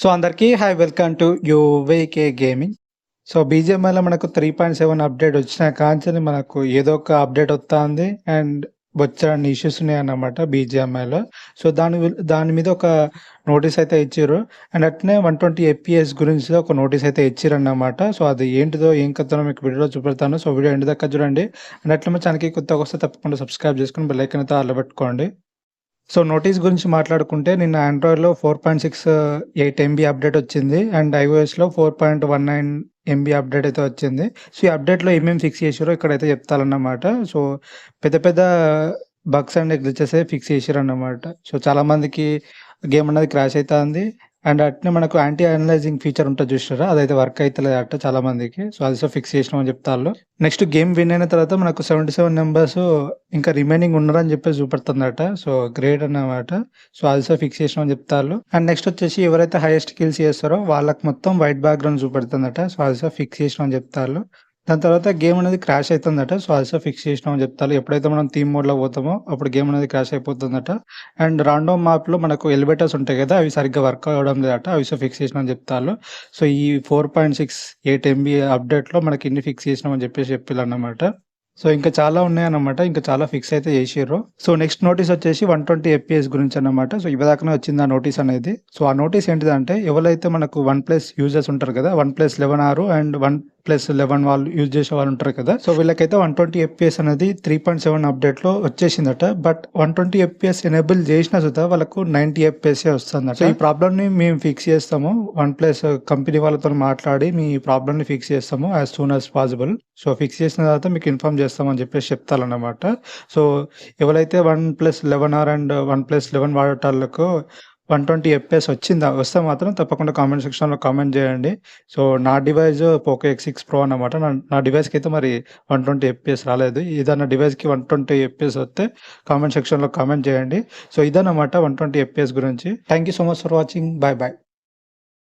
So అందరికీ hi welcome to UVK gaming. So బీజేఎంఐలో మనకు three point seven update వచ్చిన కాంచెని మనకు ఏదో ఒక అప్డేట్ వస్తుంది అండ్ వచ్చాన్ని ఇష్యూస్ ఉన్నాయన్నమాట బీజేఎంఐలో. సో దాని దాని మీద ఒక నోటీస్ అయితే ఇచ్చారు. అండ్ అట్నే వన్ ట్వంటీ ఎపిఎస్ గురించి ఒక నోటీస్ అయితే ఇచ్చారు అన్నమాట సో అది ఏంటిదో ఏం కథనో మీకు వీడియోలో చూపెడతాను. సో వీడియో ఎండు దాకా చూడండి. అండ్ అట్లా మా ఛానల్కి కొత్తగా వస్తే తప్పకుండా సబ్స్క్రైబ్ చేసుకుని బెల్లైకన్ అయితే అల్లబెట్టుకోండి సో నోటీస్ గురించి మాట్లాడుకుంటే నిన్న ఆండ్రాయిడ్లో four point six eight MB update వచ్చింది and ఐఓఎస్లో four point one nine MB update అయితే వచ్చింది. సో ఈ అప్డేట్లో ఏమేమి ఫిక్స్ చేసారో ఇక్కడైతే చెప్తారన్నమాట. సో పెద్ద పెద్ద బగ్స్ అండ్ గ్లిచెస్ ఫిక్స్ చేసారు అన్నమాట సో చాలామందికి గేమ్ అనేది క్రాష్ అవుతుంది అండ్ అట్నే మనకు యాంటీ అనలైజింగ్ ఫీచర్ ఉంటుంది చూసారా అదైతే వర్క్ అవుతలేదు అట్ట చాలా మందికి సో అది సో ఫిక్స్ చేసినామని చెప్తారు నెక్స్ట్ గేమ్ విన్ అయిన తర్వాత మనకు సెవెంటీ సెవెన్ నెంబర్స్ ఇంకా రిమైనింగ్ ఉన్నారని చెప్పేసి చూపెడుతుందట. సో గ్రేట్ అన్నమాట. సో అది సో ఫిక్స్ చేసినామని చెప్తారు అండ్ నెక్స్ట్ వచ్చేసి ఎవరైతే హైయెస్ట్ కిల్స్ చేస్తారో వాళ్ళకి మొత్తం వైట్ బ్యాక్గ్రౌండ్ చూపెడుతుందట. సో అది సో ఫిక్స్ చేసినామని చెప్తారు దాని తర్వాత గేమ్ అనేది క్రాష్ అవుతుందట సో అది సో ఫిక్స్ చేసినామని చెప్తారు. ఎప్పుడైతే మనం థీమ్ మోడ్లో పోతామో అప్పుడు గేమ్ అనేది క్రాష్ అయిపోతుందట. అండ్ రాండోమ్ మ్యాప్లో మనకు ఎలివేటర్స్ ఉంటాయి కదా అవి సరిగ్గా వర్క్ అవ్వడం లేదట. అవి సో ఫిక్స్ చేసినామని చెప్తారు. సో ఈ four point six eight MB అప్డేట్లో మనకి ఇన్ని ఫిక్స్ చేసినామని చెప్పేసి చెప్పాలన్నమాట సో ఇంకా చాలా ఉన్నాయన్నమాట. ఇంకా చాలా ఫిక్స్ అయితే చేసారు సో నెక్స్ట్ నోటీస్ వచ్చేసి వన్ ట్వంటీ ఎఫ్పిఎస్ గురించి అన్నమాట. సో ఇవ్వదాకనే వచ్చింది ఆ నోటీస్ అనేది. సో ఆ నోటీస్ ఏంటిదంటే ఎవరైతే మనకు వన్ ప్లస్ యూజర్స్ ఉంటారు కదా one plus eleven R and one plus eleven వాళ్ళు యూజ్ చేసే వాళ్ళు ఉంటారు కదా. సో వీళ్ళకైతే వన్ ట్వంటీ ఎఫ్పిఎస్ అనేది త్రీ పాయింట్ సెవెన్ అప్డేట్లో వచ్చేసిందట. But one twenty FPS enable చేసిన సుధా వాళ్ళకు నైన్టీ ఎఫ్పిఎస్ వస్తుందట. సో ఈ ప్రాబ్లమ్ని మేము ఫిక్స్ చేస్తాము. వన్ ప్లస్ కంపెనీ వాళ్ళతో మాట్లాడి మీ ప్రాబ్లమ్ని ఫిక్స్ చేస్తాము as soon as possible so fix చేసిన తర్వాత మీకు ఇన్ఫార్మ్ చేస్తామని చెప్పేసి చెప్తారన్నమాట. సో ఎవరైతే one plus eleven R and one plus eleven వాడటాలకు one twenty FS వచ్చిందా? వస్తే మాత్రం తప్పకుండా కామెంట్ సెక్షన్లో కామెంట్ చేయండి. సో నా device Poco X six pro అనమాట నా నా డివైస్కి అయితే మరి వన్ ట్వంటీ ఎఫ్పిఎస్ రాలేదు. ఏదన్నా డివైస్కి వన్ ట్వంటీ ఎఫ్పిఎస్ వస్తే కామెంట్ సెక్షన్లో కామెంట్ చేయండి. సో ఇదన్నమాట వన్ ట్వంటీ ఎఫ్పిఎస్ గురించి. Thank you so much for watching bye bye